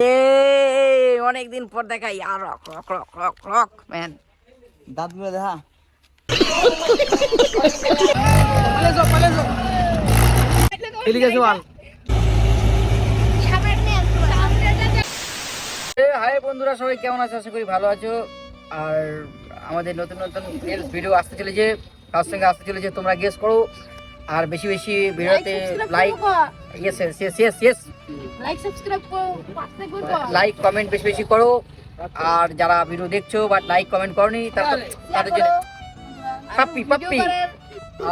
এ অনেকদিন পর দেখাই। আর rock rock rock rock rock man দাঁতগুলো দেখা। হাই বন্ধুরা সবাই কেমন আছো? আশা করি ভালো আছো। আর আমাদের নতুন নতুন ভিডিও আসতে চলেছে। তার সঙ্গে আসতে চলেছে তোমরা গেস করো। আর বেশি বেশি ভিডিওতে like yes yes yes yes like subscribe করো লাইক কমেন্ট বেশি বেশি করো। আর যারা ভিডিও দেখছ বাট লাইক কমেন্ট করনি তাদের তাদের জন্য পাপ্পি পাপ্পি।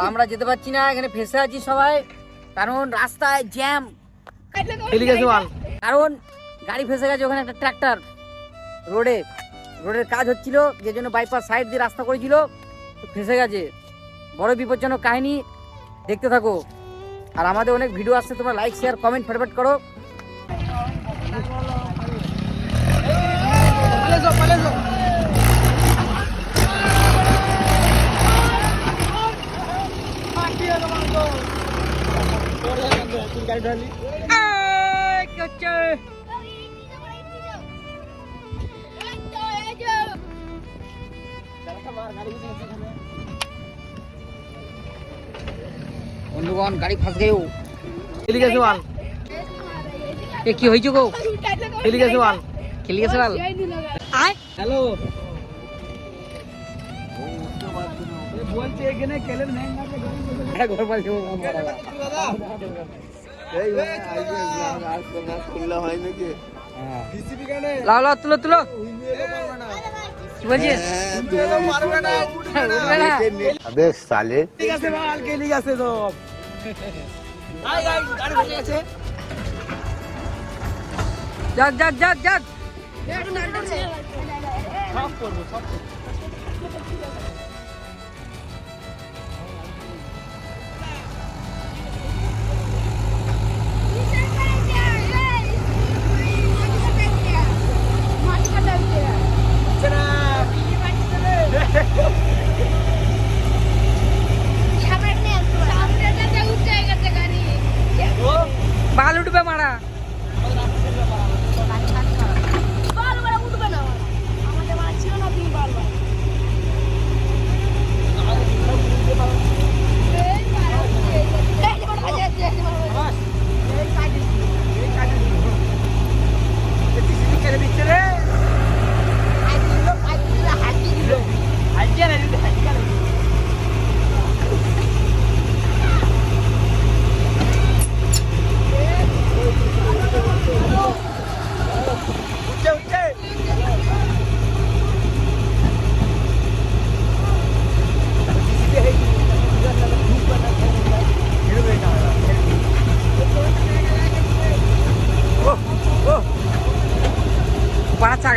আমরা যেতে পারছি না এখানে ফেসে আছি সবাই। কারণ রাস্তায় জ্যাম কারণ গাড়ি ফেসে গেছে ওখানে একটা ট্রাক্টর রোডে রোডের কাজ হচ্ছিল যে জন্য বাইপাস সাইড দিয়ে রাস্তা করেছিল। তো ফেসে গেছে। বড় বিপজ্জনক কাহিনী। দেখতে থাকো। আর আমাদের অনেক ভিডিও আসছে তোমরা লাইক শেয়ার কমেন্ট ফটফট করো। কি হচ্ছে বন্ধুগণ গাড়ি ফাঁস গেও খেলি গেছে মাল এ কি হয়েছে গো খেলি গেছে মাল খেলি গেছে বাল হ্যালো বলছে এখানে খেলেন ঘর পাশে লাও লাও তুলো তুলো যাক যাক যাক যাক। সব করব সব করব।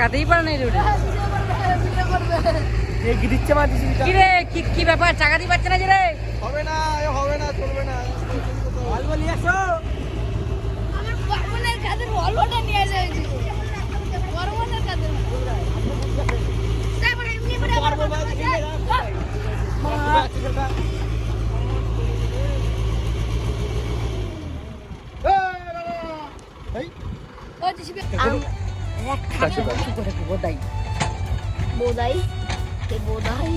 পাড়া চাকাতেই পারে না রোডে। কি দিচ্ছে কি রে কি কি ব্যাপার? চাকাতেই পাচ্ছে না যে রে? হবে না এ হবে না চলবে না। মাল বলি আসো আমার বর্মনের কাদের অলওয়াটা নিয়ে এসেছি বর্মনের কাদের তারপরে এমনি করে আবার ও জিসিবি বোধাই বোদাই। বোদাই?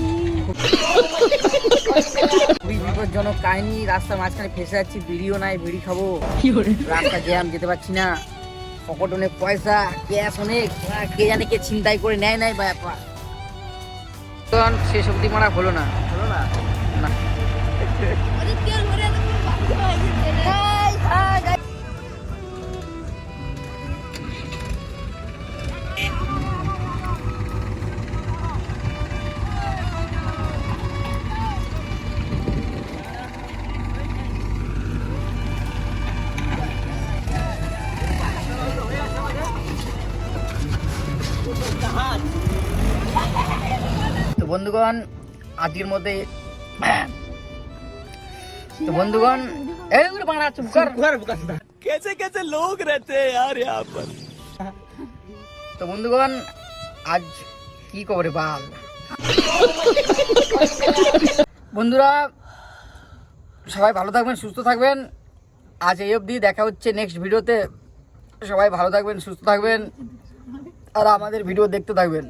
খুবই বিপজ্জনক কাহিনী রাস্তার মাঝখানে ফেসে যাচ্ছি বিড়িও নাই বিড়ি খাব। রাস্তা জ্যাম যেতে পারছি না পকেট অনেক পয়সা ক্যাশ অনেক কে জানে কে ছিনতাই করে নেয় নাই বা ব্যাপার তখন শেষ অব্দি মারা হলো না। হলো না? না। বন্ধুগণ আজকের মধ্যে তো বন্ধুগণ এইগুলো বানা চুপ কর। কেসে কেসে লোক রেতে আর ইয়াপর তো বন্ধুগণ আজ কি করে বাল? বন্ধুরা সবাই ভালো থাকবেন সুস্থ থাকবেন। আজ এই অবধি দেখা হচ্ছে নেক্সট ভিডিওতে। সবাই ভালো থাকবেন সুস্থ থাকবেন। আর আমাদের ভিডিও দেখতে থাকবেন।